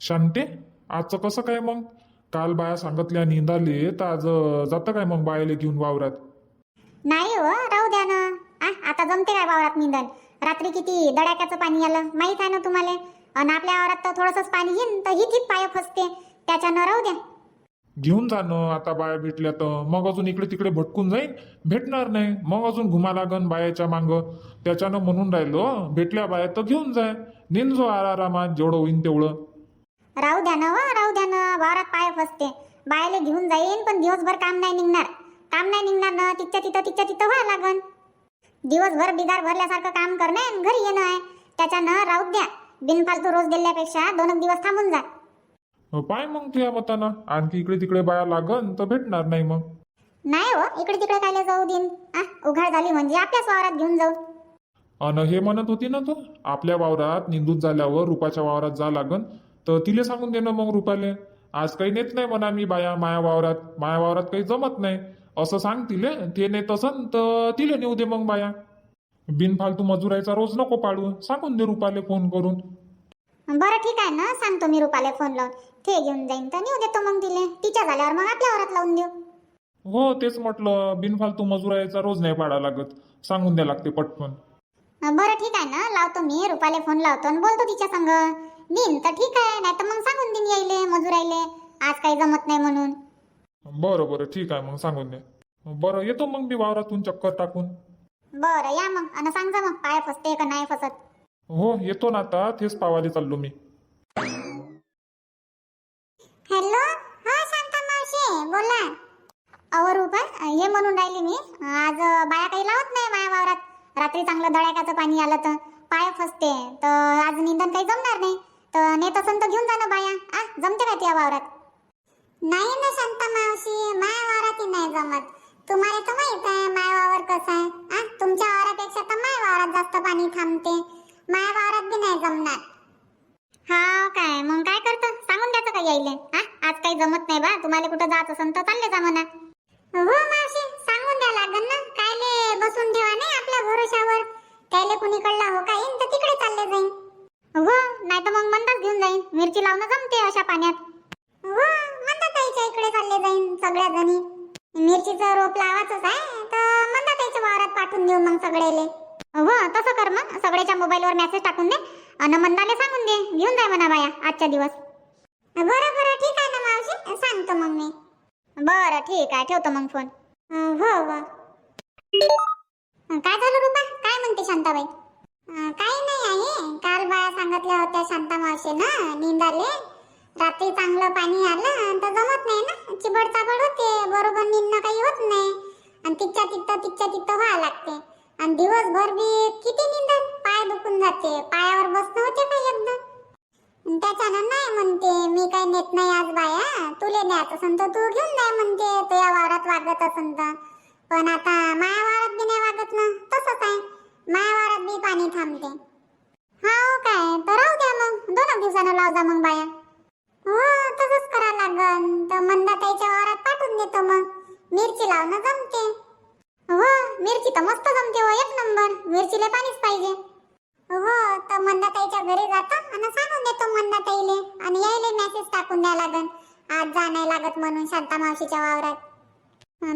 शांते? आजचं कसं काय मग? काल बाया सांगितल्या निंदाले तर आज जातं काय मग बायाले घेऊन वावरात? नाही हो राहू द्या ना. आ आता जमते काय वावरात निंदन? रात्री किती दडाक्याचं पाणी आलं? माहीत आहे ना तुम्हाला? आणि आपल्या वावरात तर थोडंसंच पाणी येईन तर ही ठीक पाय फसते. त्याच्यानं राहू द्या. घेऊन जाणं आता बाया भेटल्या तर. मग अजून इकडे तिकडे भटकून जाईन? भेटणार नाही. मग अजून घुमा लागन बायाच्या मांग. त्याच्यानं म्हणून राहिलो भेटल्या बाया तर घेऊन जाय. निंजो आरामात जेवढं होईन तेवढं. राहू द्या ना हो राहू द्या ना. वावरात पाय फसते. बायाले घेऊन जाईन पण दिवसभर काम नाही निघणार. काम नाही निघणार ना तिथच्या तिथं तिथच्या तिथं व्हावं लागन. दिवसभर बिगार भरल्यासारखं काम करणं आणि घरी येणं आहे. त्याच्यानं राहू द्या. बिनफालतू रोज दिल्यापेक्षा दोन एक दिवस थांबून जा. पाय मग तुझ्या मतानं. आणखी इकडे तिकडे बाया लागन तर भेटणार नाही मग. नाही हो इकडे तिकडे कायले जाऊ देईन. आ उघाड झाली म्हणजे आपल्याच वावरात घेऊन जाऊ. अन हे म्हणत होती ना तू आपल्या वावरात निंदून झाल्यावर रुपाच्या वावरात जा लागन. तर तिले सांगून दे ना मग रुपाले. आज काही नेत नाही म्हणा मी बाया माया वावरात. माया वावरात काही जमत नाही. असं सांग तिले. ते नेत असन तर तिले नेऊ दे मग बाया. बिनफालतू मजुरायचा रोज नको पाडू. सांगून दे रुपाले फोन करून. बरं ठीक आहे ना. सांगतो मी रुपाले फोन लावून. ते घेऊन जाईन तर नेऊ देतो मग तिले. तिच्या झाल्यावर मग आपल्या वावरात लावून देऊ. हो तेच म्हटलं. बिनफालतू मजुरायचा रोज नाही पाडा लागत. सांगून द्या लागते पटकन. बरं ठीक आहे ना. लावतो मी. रुपाले फोन लावतो आणि बोलतो तिच्या संग. देईन तर ठीक आहे नाही तर मग सांगून देईन यायले मजुरायले. आज काही जमत नाही म्हणून. बरं बरं ठीक आहे मग सांगून दे. बरं येतो मग मी वावरातून चक्कर टाकून. बरं या मग आणि सांग जा मग पाय फसते का नाही फसत? हो येतो ना आता तेच पावाले चाललो मी. हॅलो हा शांता मावशी बोला. अहो रुपा हे म्हणून राहिली मी आज बाया काही लावत नाही माया वावरात. रात्री चांगलं दळ्याकाचं पाणी आलं तर पाय फसते तर आज निंदन काही जमणार नाही. तर नेत असन तर घेऊन जा ना बाया. आ जमते का त्या वावरात? नाही ना शांता मावशी माया वावरात नाही जमत. तुम्हाला तर माहीत आहे माया वावर कसं आहे. आ तुमच्या वावरापेक्षा तर माया वावरात जास्त पाणी थांबते. माया वावरात बी नाही जमणार. हा काय मग काय करतो? सांगून द्यायचं का यायले? हा आज काही जमत नाही बा. तुम्हाला कुठं जात असन तर चालले जा म्हणा. हो मावशी सांगून द्या लागन ना. कायले बसून ठेवा नाही आपल्या भरोशावर कायले कुणीकडला हो का येईन तर तिकडे चालले जाईन. हो नाही तर मग मंदाच घेऊन जाईन. मिरची लावणं जमते अशा पाण्यात. हो मंदाताईच्या इकडे चालले जाईन सगळ्या जणी मिरचीचं रोप लावायचंच आहे तर मंदाताईच्या वावरात पाठवून देऊ मग सगळेले हो तसं कर मग. सगळ्याच्या मोबाईलवर मेसेज टाकून दे. अन मंदाने सांगून दे. घेऊन जाय म्हणा बाया आजच्या दिवस. बरं बरं ठीक आहे ना मावशी. सांगतो मग मी. बरं ठीक आहे. ठेवतो मग फोन हो हो. काय झालं रुपा? काय म्हणते शांताबाई? काही नाही आहे काल बाया सांगितल्या होत्या शांता मावशी ना निंदाले. रात्री चांगलं पाणी आलं तर जमत नाही ना. चिबड चाबड होते. बरोबर निंदणं काही होत नाही. आणि तिच्या तिथं तिच्या तिथं व्हावं लागते. आणि दिवसभर बी किती निंदन पाय दुखून जाते. पायावर बसणं होते का एकदा? त्याच्यानं नाही म्हणते मी काही नेत नाही आज बाया. तुले न्यायचं असन तर तू घेऊन जाय म्हणते. तुझ्या वावरात वागत असन तर. पण आता माया वावरात बी नाही वागत ना. तसंच आहे. माया बी पाणी थांबते. हा हो काय? तर राहू द्या मग. दोन दिवसानं लाव जा मग बाया. हो तसंच करा लागन. तर मंदाताईच्या वावरात पाठवून देतो मग. मिरची लावणं जमते. हो मिरची तर मस्त जमते हो. एक नंबर. मिरचीला पाणीच पाहिजे. हो तर मंदाताईच्या घरी जातो आणि सांगून देतो मंदाताईले. आणि यायले मेसेज टाकून द्या लागन. आज जा नाही लागत म्हणून शांता मावशीच्या वावरात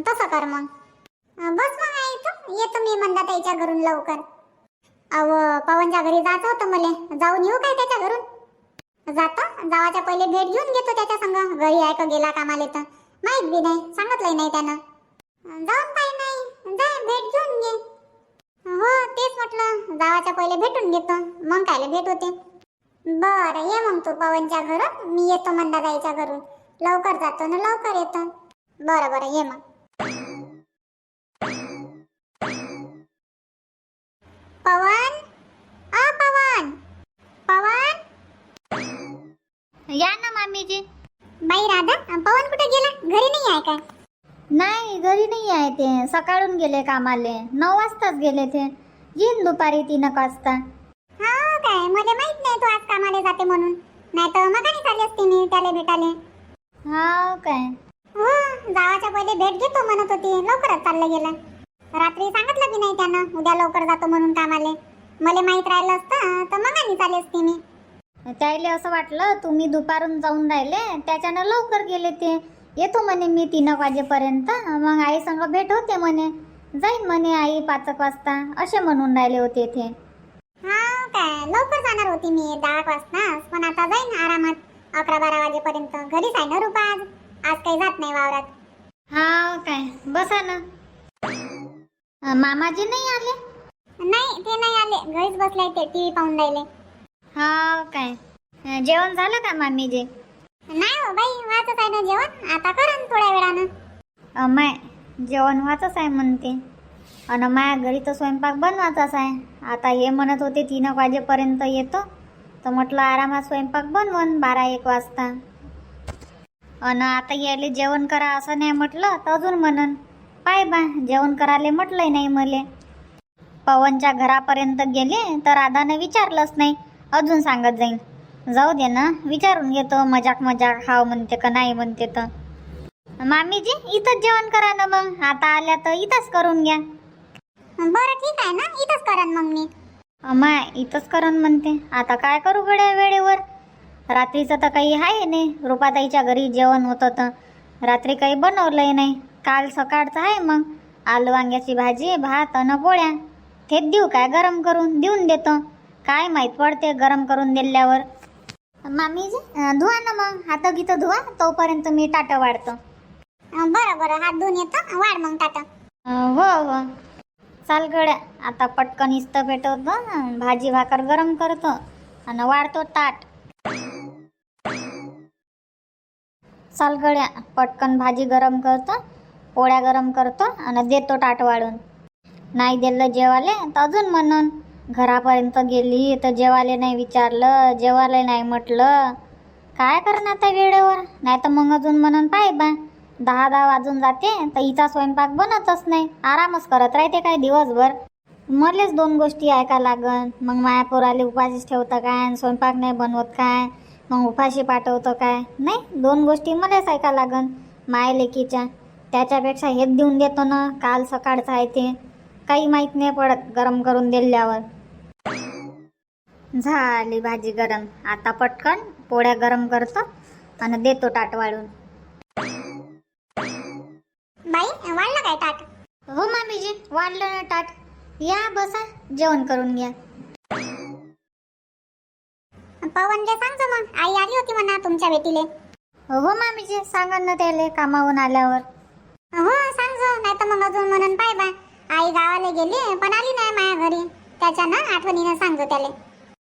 तसं कर मग. बस मग आई तू. येतो मी मंदाताईच्या घरून लवकर. अव पवनच्या घरी जायचं होतं मला. जाऊन येऊ काय त्याच्या घरून? जातो. जावाच्या पहिले भेट घेऊन घेतो त्याच्या संग. घरी आहे का गेला कामाले तर. माहीत बी नाही. सांगितलंय नाही त्यानं. जाऊन काय नाही जा भेट घेऊन घे. हो तेच म्हटलं. जावाच्या पहिले भेटून घेतो. मग कायले भेट होते? बरं ये मग तू पवनच्या घरून. मी येतो मंदाताईच्या घरून. लवकर जातो ना लवकर येतो. बरं बरं ये मग पवन अ पवन पवन या ना मामीजी. बाई राधा पवन कुठे गेला? घरी नाही आहे काय? नाही घरी नाही आहे ते. सकाळून गेले कामाले. नऊ वाजताच गेले ते. येईन दुपारी तीन एक वाजता. हा काय? मला माहीत नाही तू आज कामाला जाते म्हणून. नाही तर मगानी चालली असती मी त्याला भेटाले. हा काय? हो जावाच्या पहिले भेट घेतो म्हणत होती. लवकरच चाललं गेला. रात्री सांगितलं की नाही त्यानं उद्या लवकर जातो म्हणून कामाले. मला माहीत राहिलं असतं तर मगानी चालली असती मी. त्याले असं वाटलं तुम्ही दुपारून जाऊन राहिले त्याच्यानं लवकर गेले ते. येतो म्हणे मी तीन वाजेपर्यंत. मग आई संग भेट होते म्हणे. जाईन म्हणे आई पाच वाजता. असे म्हणून राहिले होते ते. हा काय? लवकर जाणार होती मी दहा वाजता. पण आता जाईन आरामात. अकरा बारा वाजेपर्यंत. घरीच आहे ना रुपा आज? आज काही जात नाही वावरात. हा काय? बसा ना. मामाजी नाही आले? नाही ते नाही आले. घरीच बसले ते टीव्ही पाहून राहिले. हा काय? अं, जेवण झालं का मामीजी? नाही हो बाई वाचत आहे ना जेवण. आता करन थोड्या वेळानं. अमाय जेवण व्हायचंच आहे म्हणते. आणि माया घरी तर स्वयंपाक बनवायचाच आहे. आता हे म्हणत होते तीन एक वाजेपर्यंत येतो. तर म्हटलं आरामात स्वयंपाक बनवन बारा एक वाजता. अन आता यायले जेवण करा असं नाही म्हटलं तर अजून म्हणन. पाय बा जेवण करायला म्हटलंय नाही मले. पवनच्या घरापर्यंत गेले तर राधाने विचारलंच नाही. अजून सांगत जाईन. जाऊ दे ना विचारून घेतो मजाक मजाक हाव म्हणते का नाही म्हणते तर. मामीजी इथंच जेवण करा ना मग. आता आल्या तर इथंच करून घ्या. बरं ठीक आहे ना इथंच करन मग मी. अमाय इथंच करून म्हणते. आता काय करू गड्या वेळेवर? रात्रीचं तर काही आहे नाही. रुपाताईच्या घरी जेवण होतं तर. रात्री काही बनवलंय नाही. काल सकाळचं आहे मग. आलू वांग्याची भाजी भात अन पोळ्या. थेट देऊ काय गरम करून? देऊन देतो. काय माहीत पडते गरम करून दिल्यावर? मामीजी अं, धुवा ना मग. हात गीतं धुवा तोपर्यंत मी टाटं वाढतो. बरं बरं. हात धुवून येतो. वाढ मग ताट. अं, हो हो. चाल गड्या आता पटकन इस्त पेटवतो भाजी भाकर गरम करतो आणि वाढतो ताट. चाल गड्या पटकन भाजी गरम करतो पोळ्या गरम करतो आणि देतो ताट वाढून. नाही दिलं जेवाले तर अजून म्हणून. घरापर्यंत गेली तर जेवायला नाही विचारलं जेवायला नाही म्हटलं. काय करणार आता वेळेवर? नाही तर मग अजून म्हणून पाय बा दहा दहा वाजून जाते तर हिचा स्वयंपाक बनतच नाही. आरामच करत राहते काय दिवसभर? मलेच दोन गोष्टी ऐका लागन. मग माया पोराले उपाशीच ठेवतं काय? आणि स्वयंपाक नाही बनवत काय? मग उपाशी पाठवतं काय? नाही दोन गोष्टी मलाच ऐका लागन. माय लेकीच्या. त्याच्यापेक्षा हेच देऊन देतो ना काल सकाळचं आहे ते. काही माहीत नाही पडत गरम करून दिल्यावर. झाली भाजी गरम. आता पटकन पोळ्या गरम करतो आणि देतो ताट वाढून बाई वाढला काय ताट? हो मामीजी वाढलं ना ताट. या बसा जेवण करून घ्या. पवनले सांगतो मग. आई आली होती म्हणा तुमच्या भेटीले. हो मामीजी सांगा ना त्याले कामावून आल्यावर. हो सांगतो नाही तर मग अजून म्हणून पाय बा आई गावाला गेली पण आली नाही माझ्या घरी. त्याच्यानं आठवणीनं सांगतो त्याले.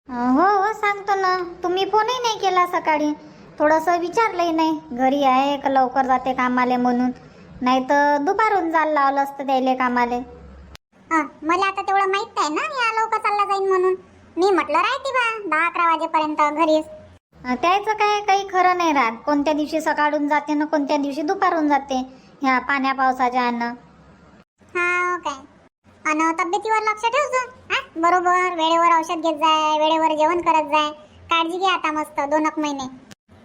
हो हो सांगतो ना. तुम्ही फोनही नाही केला सकाळी. थोडंसं विचारलंही नाही. घरी आहे का लवकर जाते कामाले म्हणून. नाही तर दुपारून जायला लावलं असतं त्याले कामाले. हं, मला आता तेवढं माहीत आहे ना या लवकर चालला जाईन म्हणून. मी म्हटलं राहते बा दहा अकरा वाजेपर्यंत घरीच. अं, त्याचं काय काही खरं नाही राहत. कोणत्या दिवशी सकाळून जाते ना कोणत्या दिवशी दुपारून जाते ह्या पाण्या पावसाच्या अन्न हा काय. अन तब्येतीवर लक्ष ठेवतो हा? बरोबर वेळेवर औषध घेत जाय वेळेवर जेवण करत जाय. काळजी घे आता मस्त दोन एक महिने.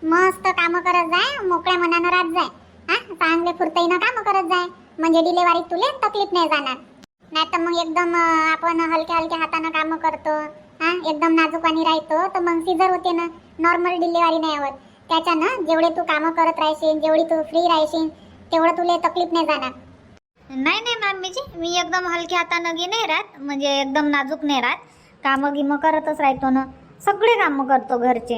मस्त कामं करत जाय मोकळ्या मनानं राहत जाय. हा चांगले फुरतईनं कामं करत जाय. म्हणजे डिलेवारी तुले तकलीफ नाही जाणार. नाही तर मग एकदम आपण हलक्या हलक्या हातानं कामं करतो. हा एकदम नाजूकानी राहतो तर मग सिझर होते ना नॉर्मल डिलेवारी नाही होत. त्याच्यानं जेवढे तू कामं करत राहशील जेवढी तू फ्री राहशील तेवढं तुले तकलीफ नाही जाणार. नाही नाही मॅमीजी मी एकदम हलक्या हातानं गी नाही राहत म्हणजे एकदम नाजूक नाही राहत. कामं गिमं करतच राहतो ना. सगळे कामं करतो घरचे.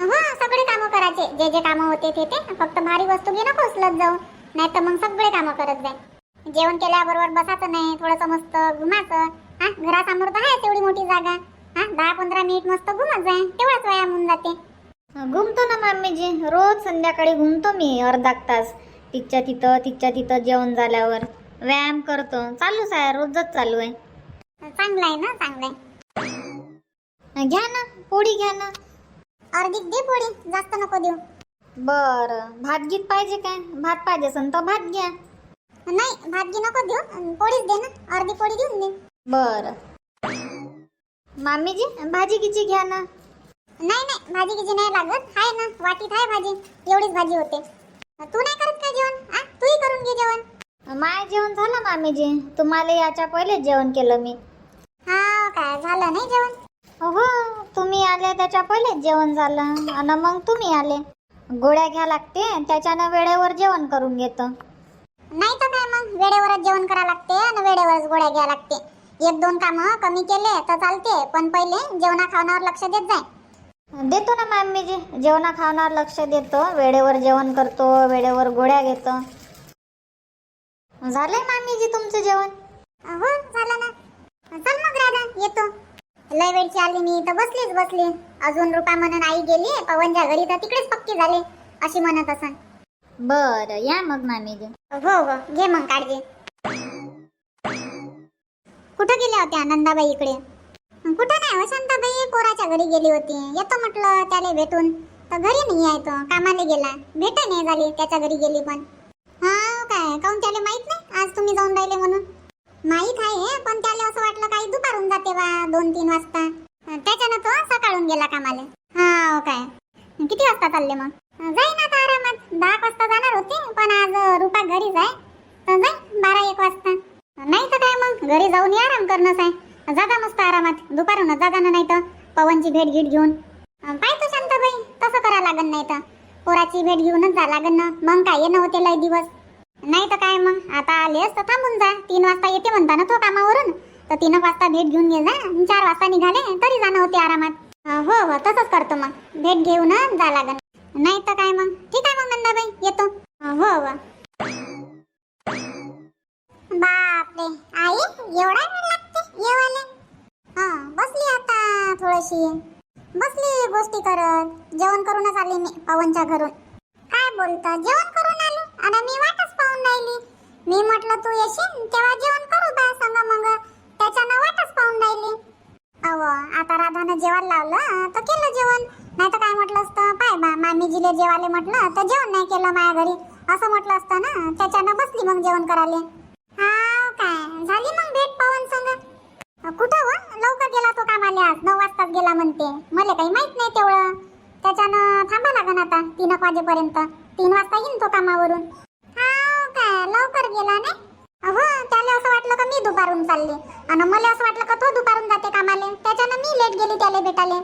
हो सगळे कामं करायचे. जे जे कामं होते ते ते. फक्त भारी वस्तू घे नको उचलत जाऊ? नाही तर मग सगळे कामं करत जाय. जेवण केल्याबरोबर बसायचं नाही थोडंसं मस्त घुमाचं हा घरासमोर तर आहे तेवढी मोठी जागा. हा दहा पंधरा मिनिट मस्त घुमत जाय. तेवढाच व्यायाम होऊन जाते. घुमतो ना मम्मीजी रोज संध्याकाळी घुमतो मी अर्धा तास. तिच्या तिथं तिच्या तिथं जेवण झाल्यावर व्यायाम करतो. चालूच आहे रोजच चालू आहे. चांगलं आहे ना चांगलं आहे. घ्या ना पोळी घ्या ना. अर्धी दे पोळी जास्त नको देऊ. बरं भात गीत पाहिजे काय? भात पाहिजे असेल तर भात घ्या. नाही भाजी नको देऊ. पोळीच दे ना अर्धी पोळी देऊन दे. बरं. मामीजी भाजी किची घ्या ना. नाही नाही भाजी किची नाही लागत. आहे ना वाटीत आहे भाजी. एवढीच भाजी होते. तू नाही करत काय जेवण? हा तूही करून घे जेवण. माय जेवण झालं मामीजी. तुम्हाला याच्या पहिले जेवण केलं मी. हा काय झालं नाही जेवण? हो तुम्ही आले त्याच्या पहिलेच जेवण झालं. आणि मग तुम्ही आले. गोळ्या घ्या लागते त्याच्यानं वेळेवर जेवण करून घेतो. नाही तर काय मग? वेळेवरच जेवण करा लागते आणि वेळेवरच गोळ्या घ्या लागते. एक दोन कामं कमी केले तर चालते पण पहिले जेवणा खावणावर लक्ष देत जाय. देतो ना मॅम मी जे जेवणा खावणार लक्ष देतो. वेळेवर जेवण करतो वेळेवर गोळ्या घेतो. झालंय मामीजी तुमचं जेवण? हो झालं ना. चल मग राधा येतो. लय वेळची आली मी तर बसलीच बसली. अजून रुपा म्हणून आई गेली पवनच्या घरी तर तिकडेच पक्की झाली अशी म्हणत असन. बरं या मग मामीजी. हो हो घे मग काळजी. कुठं गेल्या होत्या नंदाबाई इकडे? कुठं नाही हो शांताबाई पोराच्या घरी गेली होती. येतो म्हटलं त्याला भेटून. तर घरी नाही आहे तो. कामाला गेला. भेट नाही झाली त्याच्या घरी गेली पण. हा हो काय? काऊन त्याला माहीत नाही? आज तुम्ही जाऊन राहिले म्हणून. माहीत आहे पण त्याला असं वाटलं काही दुपारून जाते बा दोन तीन वाजता. त्याच्यानं तो सकाळून गेला कामाला. हा हो काय? किती वाजता चालले मग? जाईन आता आरामात. दहा एक वाजता जाणार होते पण आज रुपा घरीच आहे. तर जाईन बारा एक वाजता. नाही तर काय मग? घरी जाऊन या आराम करणंच आहे. जागा मस्त आरामात. दुपारून जागा ना नाही तर पवनची भेट गीट घेऊन. अं, पाहतो शांताबाई. तसं करा लागन नाही तर पोराची भेट घेऊनच जा लागन ना. मग काय येणं होते लय दिवस. नाही तर काय मग? आता आलेस तर थांबून जा. तीन वाजता येते म्हणता ना तो कामावरून. तर तीन एक वाजता भेट घेऊन ये जा. चार वाजता निघाले तरी जाणं होते आरामात. हो हो तसंच करतो मग. भेट घेऊनच जा लागन. नाही तर काय मग? ठीक आहे मग नंदाबाई येतो. हो हो. बापरे. आई एवढा ये वाले येवाले? हा बसली आता थोडीशी. बसली गोष्टी करत. जेवण करूनच आली मी पवनच्या घरून. काय बोलता जेवण करून आली? आणि मी वाटच पाहून राहिली. मी म्हटलं तू येशील? तेव्हा जेवण करू बा संग मग. त्याच्यानं वाटच पाहून राहिली. अव आता राधानं जेवण लावलं तर केलं जेवण. नाही तर काय म्हटलं असतं पाय बा मामीजीले जेवाले म्हटलं तर जेवण नाही केलं माझ्या घरी. असं म्हटलं असतं ना त्याच्यानं बसली मग जेवण करायला. हा काय झाली मग भेट पवन संग? कुठं व? लवकर गेला तो कामाला आज. नऊ वाजताच गेला म्हणते. मला काही माहीत नाही तेवढं. त्याच्यानं थांबा लागन आता. तीन एक वाजेपर्यंत. तीन वाजता येईन तो कामावरून. हा काय? लवकर गेला नाही? हो त्याला असं वाटलं का मी दुपारून चालले. आणि मला असं वाटलं का तो दुपारून जाते कामाले. त्याच्यानं मी लेट गेली त्याला भेटाले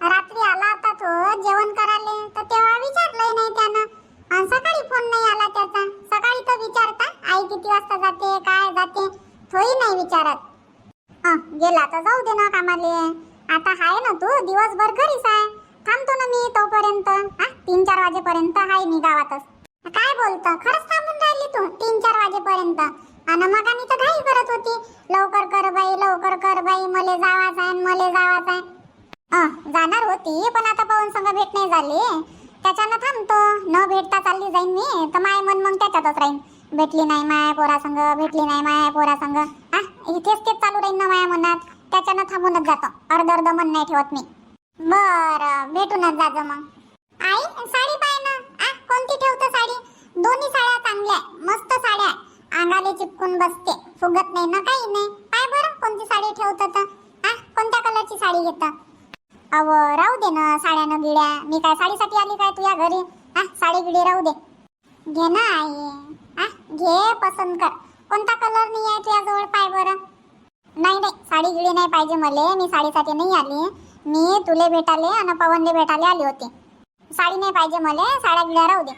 रात्री आला होता तो जेवण करायला. तर तेव्हा विचारलंय नाही त्यानं. आणि सकाळी फोन नाही आला त्याचा. सकाळी तर विचारता आई किती वाजता जाते? काय जाते? तोही नाही विचारत. अं, गेला तर जाऊ दे ना कामाले. आता हाय ना तू दिवसभर घरीच आहे. थांबतो ना मी तोपर्यंत. हा तीन चार वाजेपर्यंत हाय मी गावातच. काय बोलतं? खरंच थांबून राहिली तू तीन चार वाजेपर्यंत. आणि मग आणि तर घाई करत होती. लवकर कर बाई लवकर कर बाई मले जावाच आहे मले जावाच आहे. जाणार होती पण आता पवन संग भेट नाही झाली. त्याच्यानं थांबतो. न भेटता चालली जाईन मी तर माय मन मग त्याच्यातच राहीन. भेटली नाही माया पोरा संग भेटली नाही माया पोरा संग हा इथेच तेच चालू राहील ना माया मनात? त्याच्यानं थांबूनच जातो. अर्ध अर्ध मन नाही ठेवत मी. बर भेटूनच जाजो मग. आई साडी पाय ना. आ कोणती ठेवतो साडी? दोन्ही साड्या चांगल्या मस्त साड्या अंगाले चिपकून बसते. फुगत नाही ना काही नाही. पाय बरं कोणती साडी ठेवतो तर? आ कोणत्या कलरची साडी घेत? अव राहू दे ना साड्यानं गिड्या. मी काय साडीसाठी आली काय तुझ्या घरी? हा साडी गिडी राहू दे. घे ना आई. घे पसंत कर. कोणता कलर नाही आहे तुझ्याजवळ? पाय बरं. नाही नाही. साडी गिडी नाही पाहिजे मले. मी साडीसाठी नाही आली. मी तुले भेटाले आणि पवनले भेटाले आली होती. साडी नाही पाहिजे मले. साड्या गिड्या राहू दे.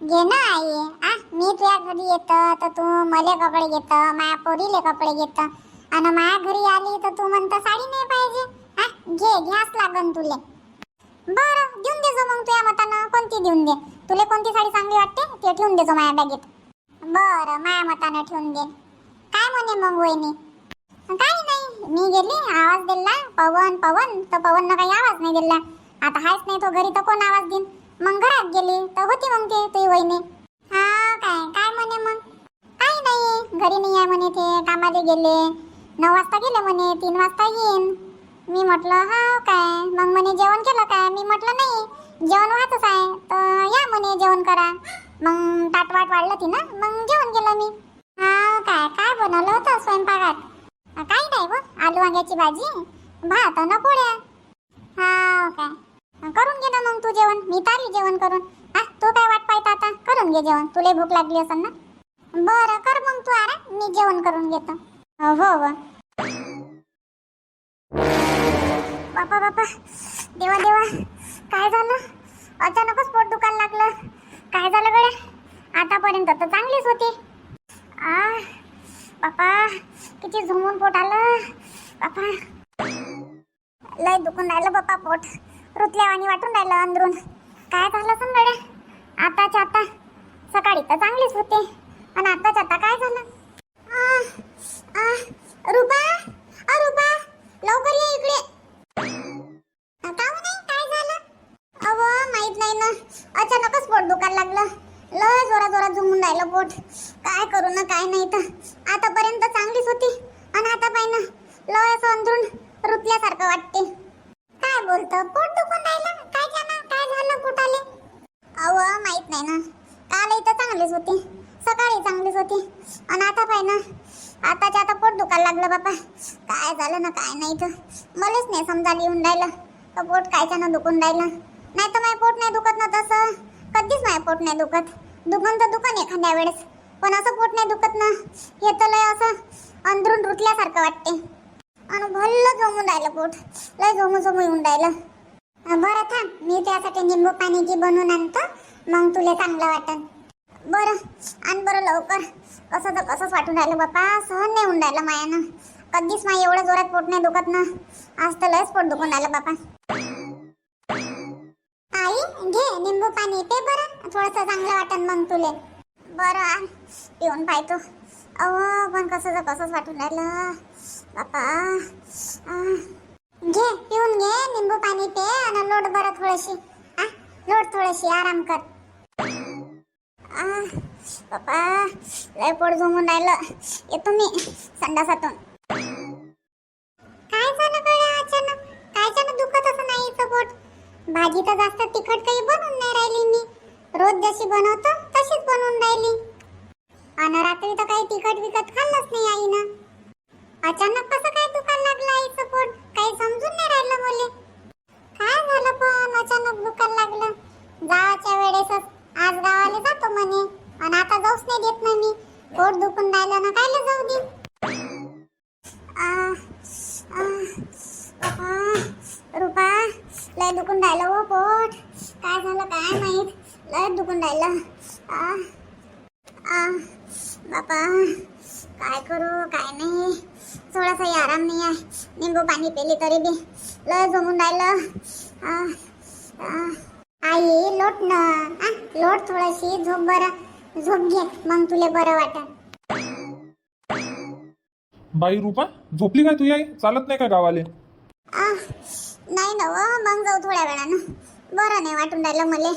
घे ना आई. आ मी तुझ्या घरी येतं तर तू मले कपडे घेत माया पोरीले कपडे घेत. आणि माया घरी आली तर तू म्हणतं साडी नाही पाहिजे. आ घे घ्यास लागन तुले. बरं देऊन देजो मग तुझ्या मतानं. कोणती देऊन दे? तुले कोणती साडी चांगली वाटते? ते ठेवून देजो माया बॅगेत. बरं माया मतानं ठेवून घे काय म्हणे मग वहिनी? काही नाही मी गेली आवाज दिला पवन पवन तर पवन काही आवाज नाही दिला. आता हायच नाही तो घरी तर कोण आवाज देईन? मग घरात गेली तर होती मग ते तुझी वहिनी. हा काय काय म्हणे मग? काय नाही घरी नाही आहे म्हणे ते कामाला गेले. नऊ वाजता गेले म्हणे तीन वाजता येईन. मी म्हटलं हा काय? मग म्हणे जेवण केलं काय? मी म्हटलं नाही जेवण व्हायचंच आहे. तर या म्हणे जेवण करा. मग ताटवाट वाढलं ती ना? मग जेवण केलं मी. हा काय काय बनवलं होतं स्वयंपाकात? काही नाही व आलू वांग्याची भाजी भात न पोळ्या. हा काय. करून घे ना मग तू जेवण मी तारी जेवण करून. हा तू काय वाट पाहता आता? करून घे जेवण तुला भूक लागली असेल ना? बरं कर मग तू आरा मी जेवण करून घेतो. हो हो बापा बापा. देवा देवा. काय झालं? अचानकच पोट दुखायला लागलं. काय झालं गड्या? आतापर्यंत तर चांगलीच होती. आ बापा किती झुमून पोट आलं. बापा. लय दुखून राहिलं बापा पोट. रुतल्यावानी वाटून राहिलं अंदरून. काय झालं असं गड्या? आताच्या आता. सकाळी तर चांगलीच होते. आणि आताच्या आता काय झालं? आ, आ, रुपा? अ रुपा लवकर ये इकडे. ना. अचानकच पोट दुखायला लागलं. लय जोरा जोरात झुमून राहिलं पोट. काय करू ना काय नाही तर आतापर्यंत चांगलीच होती. आणि आता पाय ना लय असं अंधरून रुतल्यासारखं वाटते. काय बोलतं? पोट दुखून राहिलं. काय झालं काय झालं पोटाले? अव माहीत नाही ना. काल इथं चांगलीच होती. सकाळी चांगलीच होती. आणि आता पाय ना आताच्या आता पोट दुखायला लागलं बाबा काय झालं ना काय नाही तर मलाच नाही समजा येऊन राहिलं. तर पोट कायच्यानं दुखून राहिलं. नाही तर माझं पोट नाही दुखत ना तसं. कधीच माझं पोट नाही दुखत. दुखन तर दुखन एखाद्या वेळेस. पण असं पोट नाही दुखत ना येतं लय असं अंदरून रुतल्यासारखं वाटते. आणि भल्ल जमून राहिलं पोट. लय जमू जमू येऊन राहिलं. बरं थांब मी त्यासाठी निंबू पाण्याची बनवून आणतो. मग तुला चांगलं वाटन. बरं आण बरं लवकर. कसं तर कसंच वाटून राहिलं बापा सहन नाही होऊन राहिलं मायानं. कधीच माय एवढं जोरात पोट नाही दुखत ना. आज तर लयच पोट दुखून राहिलं बापा पाणी पे बरं. थोडस चांगलं वाटन मग तुले. बरं आण पिऊन पाहतो. अहो पण कसं तर कसंच वाटून राहिलं बापा घे पिऊन घे निंबू पाणी पे आणि लोट बरं थोडीशी. आ लोट थोडीशी आराम कर. आ, बापा लय पोट झोमून राहिलं. येतो मी संडासातून. भाजी तर जास्त तिखट काही बनवून नाही राहिली मी. रोज जशी बनवतो तशीच बनवून राहिली. आणि रात्री तर काही तिखट विकत खाल्लंच नाही आईनं. अचानक कसं काय दुखायला लागलं आईचं पोट काही समजून नाही राहिलं मुले. काय झालं पण अचानक दुखायला लागलं? जावाच्या वेळेसच आज गावाला जातो म्हणे. आणि आता जाऊच नाही देत ना मी पोट दुखून राहिलं ना कायला जाऊ दे आ, रुपा. लय दुखून राहिलं हो पोट. काय झालं काय माहीत? लय दुखून राहिलं. आ, आ, बापा काय करू काय नाही. थोडासाही आराम नाही आहे. निंबू पाणी पेली तरी बी. लय जमून राहिलं. आई लोट ना. आ, लोट थोडीशी झोप बरं. झोप घे मग तुले बरं वाटन बाई रुपा झोपली काय तुझी आई? चालत नाही का गावाले? नाही ना व मग जाऊ थोड्या वेळानं. बरं नाही वाटून राहिलं मले.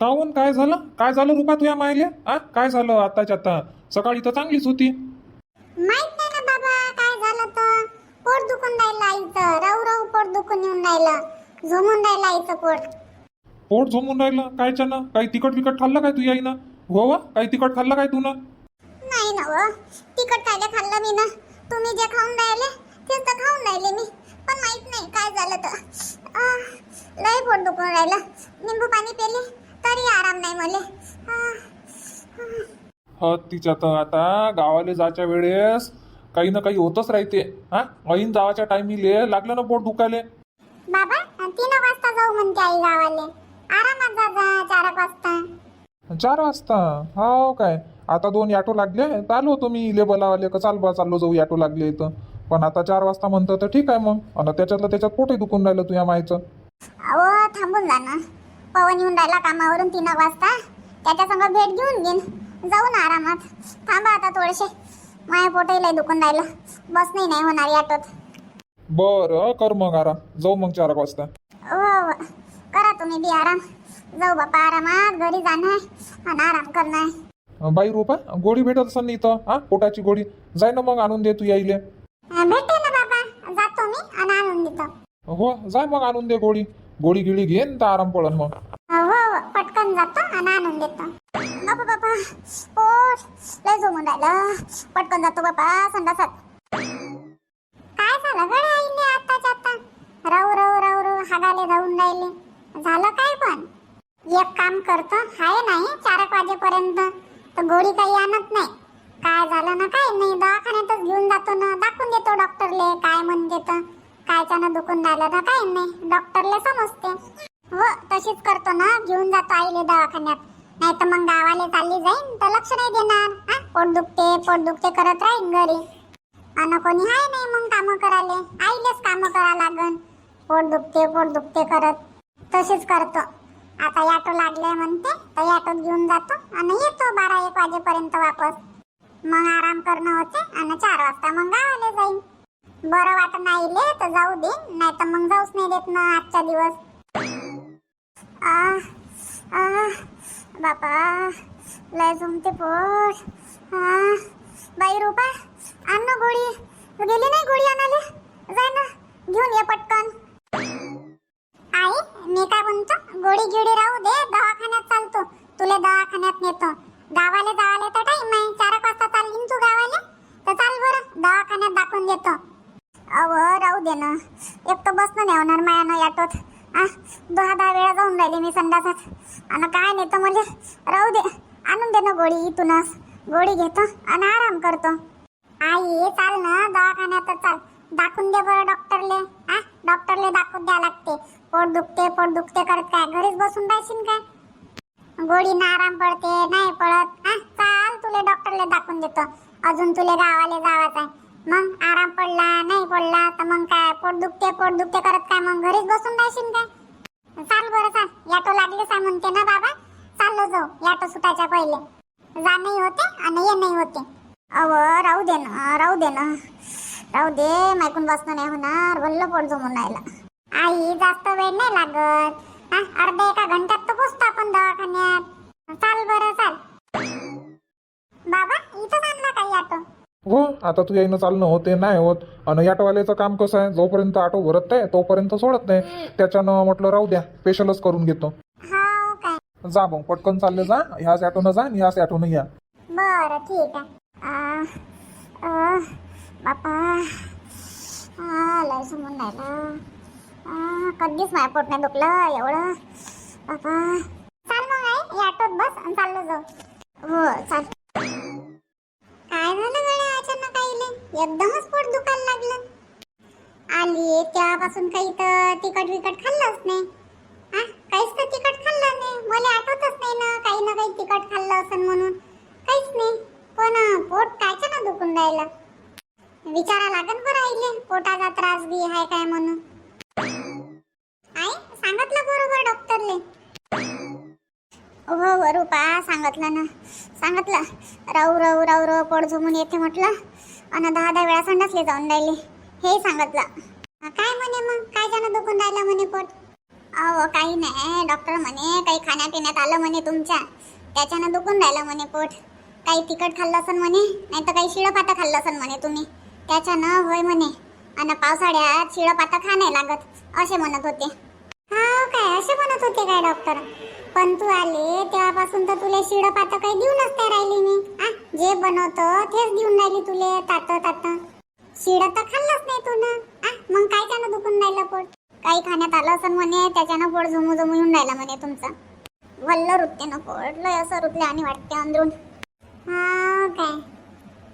काहून काय झालं? काय झालं रुपा तुझ्या मायले? आ काय झालं आताच्या आता? सकाळी तर चांगलीच होती. माहीत नाही ना बाबा काय झालं तर? पोट दुखून राहिलं आईचं. राहू राहू पोट दुखून येऊन राहिलं. झोमून राहिलं आईचं पोट. पोट झोमून राहिलं? कायच्यानं काही तिखट विकट खाल्लं काय तुझ्या आईनं हो वा काही तिखट खाल्लं काय तू नाही ना व तिखट खायला खाल्लं मी ना. तुम्ही जे खाऊन राहिले तेच तर खाऊन राहिले मी. पण माहीत नाही काय झालं तर. लय पोट दुखून राहिलं. निंबू पाणी पेले तरी आराम नाही मले. ह तिच्या तर आता गावाला जायच्या वेळेस काही ना काही होतच राहते. हा? ऐन जावाच्या टायमिले लागलं ना पोट दुखायले. बाबा तीन वाजता जाऊ म्हणते आई गावाले. आरामात जा चार वाजता. चार वाजता? हो काय? आता दोन ऑटो लागले तर आलो होतो मी. इले बोलावाले का चाल बा चाललो जाऊ ऑटो लागले इथं. पण आता चार वाजता म्हणतं तर ठीक आहे मग. आणि त्याच्यातलं त्याच्यात पोटही दुखून राहिलं तुझ्या मायचं. अहो थांबून जा ना. पवन येऊन राहिला कामावरून तीन वाजता. त्याच्या संग भेट घेऊन घेईन. जाऊ ना आरामात. थांबा आता थोडेसे. माझ्या पोटही लय दुखून राहिलं. बस नाही नाही होणार ऑटोत. बरं कर मग आराम. जाऊ मग चार वाजता. हो हो. करा तुम्ही बी आराम. जाऊ बापा आरामात. घरी जाणं आहे आणि आराम करणं आहे बाई रुपा गोळी भेटत असेल ना इथं हा? पोटाची गोळी. जाय ना मग आणून दे तू यायले. भेटते ना बाबा. जातो मी आणि आणून देतो. हो जाय मग आणून दे गोळी. गोळी गिळी घेन तर आराम पडन मग. हो हो. पटकन जातो आणि आणून देतो. बापा बापा पोट लय झोमून राहिलं. पटकन जातो बापा संडासात. काय झालं गड्या आत्ताच्या आता राहू राहू राहू राहू हागाले राहून राहिले. झालं काय पण? एक काम करतो. हाय नाही चार एक वाजेपर्यंत. तर गोळी काही आणत नाही. काय झालं ना काय नाही दवाखान्यातच घेऊन जातो ना. दाखवून देतो डॉक्टरले काय म्हणते तर. कायच्यानं दुखून राहिलं ना काय नाही. डॉक्टरले समजते. हो तशीच करतो ना. घेऊन जातो आईले दवाखान्यात. नाही तर मग गावाला चालली जाईन तर लक्ष नाही देणार. हा पोट दुखते पोट दुखते करत राहीन घरी. अन कोणी हाय नाही मग कामं करायले. आईलेच कामं करा लागन. पोट दुखते पोट दुखते करत. तसेच करतो. आता ऑटो लागले म्हणते तर ऑटोत घेऊन जातो आणि येतो बारा एक वाजेपर्यंत वापस. मग आराम करणं होते आणि चार वाजता मग गावाला जाईन. बरं वाटत नाही ले तर जाऊ दे नाही तर मग जाऊच नाही देत ना आजचा दिवस. आ बापा लय जमते पोट बाई रुपा आण ना गोळी. गेली नाही गोळी आणाले जाय ना घेऊन ये पटकन. मी गोडी गिडी राहू दे दवाखान्यात चालतो. तुला दवाखान्यात नेतो. गावाला जावाले तर टाइम आहे. चार एक वाजता चालली तू गावाला? तर चाल बरं दवाखान्यात दाखवून देतो. अव राहू दे ना. एक तर बसणं नाही होणार मायानं ऑटोत आ दहा दहा वेळा जाऊन राहिले मी संडासात. आणि काय नेतो मला? म्हणजे राहू दे. आणून दे ना गोळी इथूनच. गोळी घेतो आणि आराम करतो. आई चाल ना. दवाखान्यात चाल. दाखवून दे बरं डॉक्टरले आ? डॉक्टरले दाखवून द्या लागते. पोट दुखते पोट दुखते करत काय? घरीच बसून राहशील काय? गोळीनं आराम पडते नाही पडत. हा चाल तुले डॉक्टरले दाखवून देतो. अजून तुले गावाले जावाच आहे. मग आराम पडला नाही पडला तर मग काय? पोट दुखते पोट दुखते करत काय? मग घरीच बसून राहशील काय? चाल बरं चाल. याटो लागले आहे म्हणते ना बाबा? चाललो जाऊ. याटो सुटायच्या पहिले. जाणंही होते आणि येणंही होते. अव राहू दे ना राहू दे ना. राहू दे मायकून बसणं नाही होणार. भल्ल पोट जमून राहिलं आई जास्त वेळ नाही लागत. हा एका घंट्यात तर पोचतो आपण दवाखान्यात. चाल बरं चाल. बाबा इथं आणला काही ऑटो? हो आता तू यायनं चालणं होते नाही होत. आणि ऑटोवाल्याचं काम कसं आहे? जोपर्यंत ऑटो भरत नाही तोपर्यंत सोडत नाही. त्याच्यानं म्हटलं राहू द्या स्पेशलच करून घेतो. हो जा मग पटकन चालले जा. ह्याच ऑटोनं जा आणि ह्याच ऑटोनं या. बरं ठीक आहे. बापा. लय समोर राहिलं. कधीच माझ्या पोट नाही दुखलं एवढं. बापा. चाल मग आई या ऑटोत बस आणि चाललो जाऊ. हो चाल. काय झालं गळ्या अचानक आईले? एकदमच पोट दुखायला लागलं. आली तेव्हापासून काही तर तिखट विकट खाल्लंच नाही. हा काहीच तर तिखट खाल्लं नाही. मला आठवतच नाही ना काही ना काही तिखट खाल्लं असं म्हणून. काहीच नाही. पण पोट कायच्या ना दुखून राहिलं? विचारा लागन बरं आईले पोटाचा त्रास बी आहे काय म्हणून. आई सांगितलं बरोबर डॉक्टरले. हो हो रुपा सांगितलं ना. सांगितलं. राहू राहू राहू राहू पोट झुमून येते म्हटलं. आणि दहा दहा वेळा संडासले जाऊन राहिले. हे सांगितलं. काय म्हणे मग? काय जाणं दुखून राहिलं म्हणे पोट? अहो काही नाही. डॉक्टर म्हणे काही खाण्यापिण्यात आलं म्हणे तुमच्या. त्याच्यानं दुखून राहिलं म्हणे पोट. काही तिखट खाल्लं असन म्हणे नाही तर काही शिळपातं खाल्लं असन म्हणे तुम्ही. त्याच्यानं होय म्हणे. आणि पावसाळ्यात शिळपातं खा नाही लागत असे म्हणत होते. हा काय असे म्हणत होते काय डॉक्टर पण तू आले तेव्हापासून तर तुला शिळपातं काही देऊनच नाही राहिली मी. आ जे बनवतो तेच देऊन राहिली तुले तात तात. शिळ तर खाल्लंच नाही तू ना. आ मग काय त्यानं दुखून राहिलं पोट? काही खाण्यात आलं असं म्हणे त्याच्यानं पोट झुमू झुमू येऊन राहिला म्हणे तुमचं. वल्ल रुतते ना पोट लय असं रुतले आणि वाटते अंदरून. हा काय.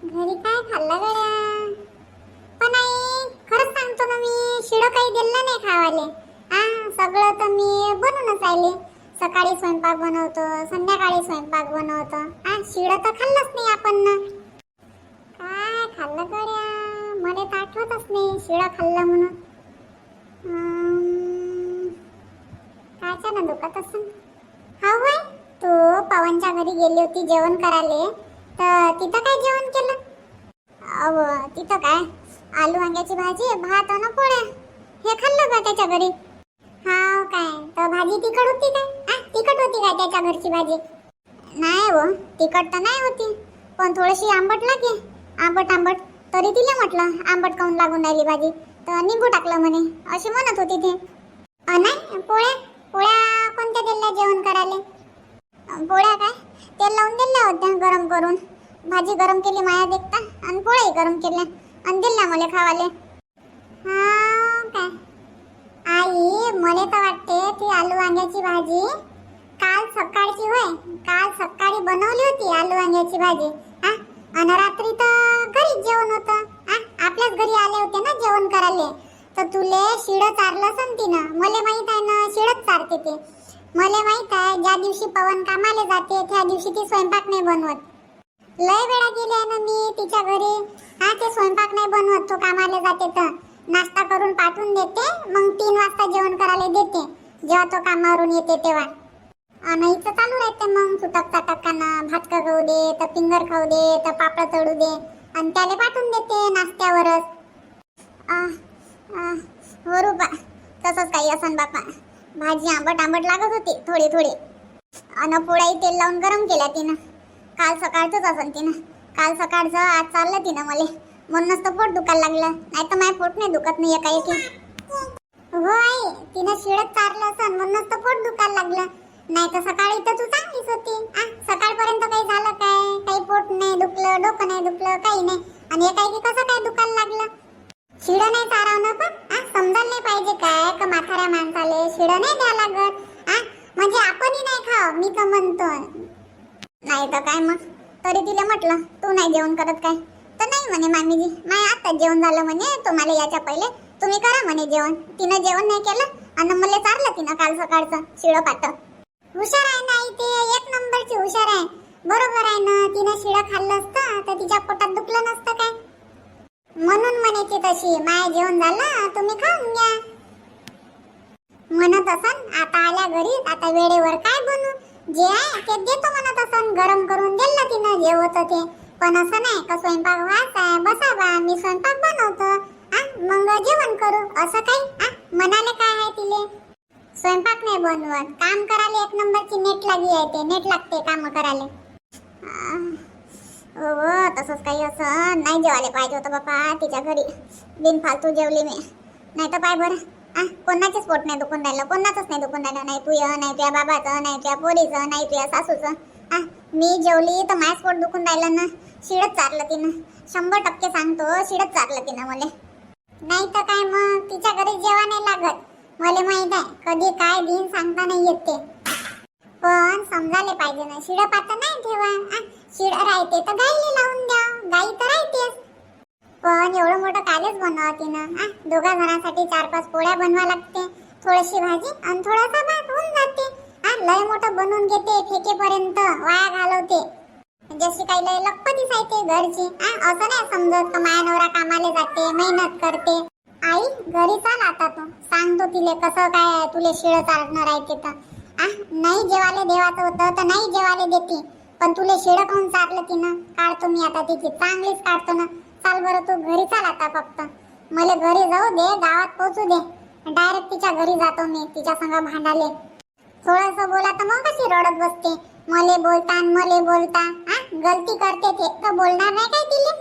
घरी काय खाल्लं गड्या पण आई खरंच सांगतो ना मी शिडं काही दिलं नाही खावाले. हा सगळं तर मी बनवूनच आले सकाळी स्वयंपाक बनवतो संध्याकाळी स्वयंपाक बनवतो. हा शिळ तर खाल्लंच नाही आपण ना. काय खाल्लं गड्या मला तर आठवतच नाही शिळं खाल्लं म्हणून. अं, कायच्या ना दुखत असं हा होय तू पवनच्या घरी गेली होती जेवण करायला. तर तिथं काय जेवण केलं? अव तिथं काय? आलू वांग्याची भाजी भात आणि पोळ्या. हे खाल्लं का त्याच्या घरी? हा काय? तर भाजी तिखट होती काय? तिखट होती काय त्याच्या घरची भाजी? नाही हो तिखट तर नाही होती. पण थोडीशी आंबट लागे. आंबट आंबट. तरी तिला म्हटलं आंबट काऊन लागून राहिली भाजी? तर निंबू टाकलं म्हणे. अशी म्हणत होती ते. नाही पोळ्या पोळ्या कोणत्या दिल्या जेवण करायला? पोळ्या काय? तेल लावून दिल्या होत्या गरम करून. भाजी गरम केली माया देखता. आणि पोळ्याही गरम केल्या. आणि दिल्या मला खावाले. हा काय? आई मला तर वाटते ती आलू वांग्याची भाजी. काल सकाळची होय. काल सकाळी बनवली होती आलू वांग्याची भाजी. हा आणि रात्री तर घरीच जेवण होतं. आ, आपल्याच घरी आले होते ना जेवण करायला. तर तुले शिड चारलं असन तिनं. मला माहीत आहे ना शिडच चारते ते. मला माहीत आहे ज्या दिवशी पवन कामाला जाते त्या दिवशी ती स्वयंपाक नाही बनवत. लय वेळा गेले आहे ना मी तिच्या घरी. हा ते स्वयंपाक नाही बनवत तो कामाला जाते तर. नाश्ता करून पाठवून देते मग तीन वाजता जेवण करायला देते. जेव्हा तो कामावरून येते तेव्हा. आणि इथं चालू राहते मग तुटक चाटकानं भात खाऊ दे तर फिंगर खाऊ दे तर पापड तळू दे. आणि त्याला पाठवून देते नाश्त्यावरच. आ, आ, तसंच काही असन बापा. भाजी आंबट आंबट लागत होती थोडी थोडी. अन पोळ्याही तेल लावून गरम केल्या तिनं. काल सकाळचंच असन तिनं. काल सकाळचं आज चाललं तिनं मले. म्हणूनच तर पोट दुखायला लागलं. नाही तर माझं पोट नाही दुखत नाही एका एकी. हो आई तिनं शिळत चारलं असन म्हणूनच तर पोट दुखायला लागलं. नाही तर सकाळी तर तू चांगलीच होती. आ सकाळपर्यंत काही झालं काय? काही पोट नाही दुखलं डोकं नाही दुखलं काही नाही. आणि एकाएकी कसं काय दुखायला लागलं? शिड नाही चारवणं पण आ समजायला नाही पाहिजे काय का माथाऱ्या माणसाले शिड नाही द्या लागत आ? म्हणजे आपणही नाही खाव मी तर म्हणतो. नाही तर काय मग? तरी तिला म्हटलं तू नाही जेवण करत काय? तर नाही म्हणे मामीजी. नाही आता जेवण झालं म्हणे तुम्हाला याच्या पहिले तुम्ही करा म्हणे जेवण. तिनं जेवण नाही केलं आणि मला चारलं तिनं काल सकाळचं शिळ पाट हुशार आहे ना आई ते एक नंबरची हुशार आहे. बरोबर आहे ना तिनं शिळं खाल्लं असतं तर तिच्या पोटात दुखलं नसतं काय? म्हणून म्हणायची तशी माय जेवण झालं तुम्ही खाऊन घ्या. म्हणत असन आता आल्या घरी आता वेळेवर काय बनू? जे आहे ते देतो म्हणत असन. गरम करून दिलं तिनं जे होतं. ते पण असं नाही का स्वयंपाक व्हायचा बसा बा मी स्वयंपाक बनवतो. आ मग जेवण करू असं काही? आ म्हणाले काय आहे तिले? स्वयंपाक नाही बनवत. काम करायला एक नंबरची नेट लागी आहे ते नेट लागते काम करायला. हो, हो तसंच काही असं नाही जेवायला पाहिजे होतं बापा तिच्या घरी. बिनफालतू जेवली मी. नाही तर पाय बरं आ कोणाचेच पोट नाही दुखून राहिलं कोणाचंच नाही दुखून राहिलं नाही तुझं नाही तुझ्या बाबाचं नाही तुझ्या पोरीचं नाही तुझ्या सासूचं. आ मी जेवली तर माझ्याच पोट दुखून राहिलं ना. शिडत चारलं तिनं. शंभर टक्के सांगतो शिडत चारलं तिनं मला. नाही तर काय मग तिच्या घरी जेवा नाही लागत. मला माहीत आहे कधी काय दिन सांगता नाही येत ते. पण समजायला पाहिजे ना. शिड पाता नाही ठेवा. शिड राहते तर गाईला लावून द्या. गाई तर राहतेच. पण एवढं मोठं कालच बनवा तिनं. आ दोघा जणांसाठी चार पाच पोळ्या बनवा लागते. थोडीशी भाजी आणि थोडासा भात होऊन जाते. आ लय मोठं बनवून घेते फेकेपर्यंत. वाया घालवते. जशी काही लय लखपती सायते घरची. आ असं नाही समजत का माया नवरा कामाला जाते मेहनत करते. आई घरी चाल आता तू. सांगतो तिले कसं काय तुले शिळ चालणार आहे ते तर. आ नाही जेवाले देवाचं होतं तर नाही जेवाले देते. पण तुले शिळ खाऊन की तिनं. काढतो मी आता तिची. चांगलीच काढतो ना. चाल बरं तू घरी चाल आता फक्त. मला घरी जाऊ दे गावात पोहोचू दे. डायरेक्ट तिच्या घरी जातो मी तिच्या संग भांडाले. थोडस बोला तर मग कशी रडत बसते. मले बोलता मले बोलता. आ गलती करते ते. तर बोलणार नाही काय तिले?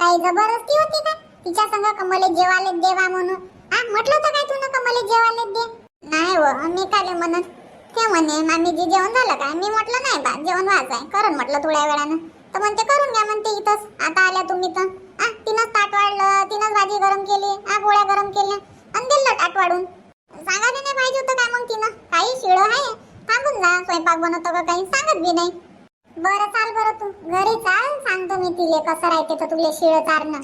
काही जबरदस्ती होती का? तिच्या संग कमले मले देवा म्हणून? आ म्हटलं तर काय तुला का कमले जेवाले दे? नाही व मी काय म्हणत? ते म्हणे मामीजी जेवण झालं काय? मी म्हटलं नाही बा जेवण व्हायचंय. करण म्हटलं थोड्या वेळानं. तर म्हणते करून घ्या म्हणते इथंच. आता आल्या तुम्ही तर. आ तिनंच ताट वाढलं तिनंच भाजी गरम केली आ गोळ्या गरम केल्या. आणि दिलं ताट वाढून. सांगायला नाही पाहिजे होतं काय मग तिनं? काही शिळ आहे? सांगून जा स्वयंपाक बनवतो का काही? सांगत बी नाही. बरं चाल बरं तू. घरी चाल सांगतो मी तिले कसं राहते तर तुले शिळ चारणं.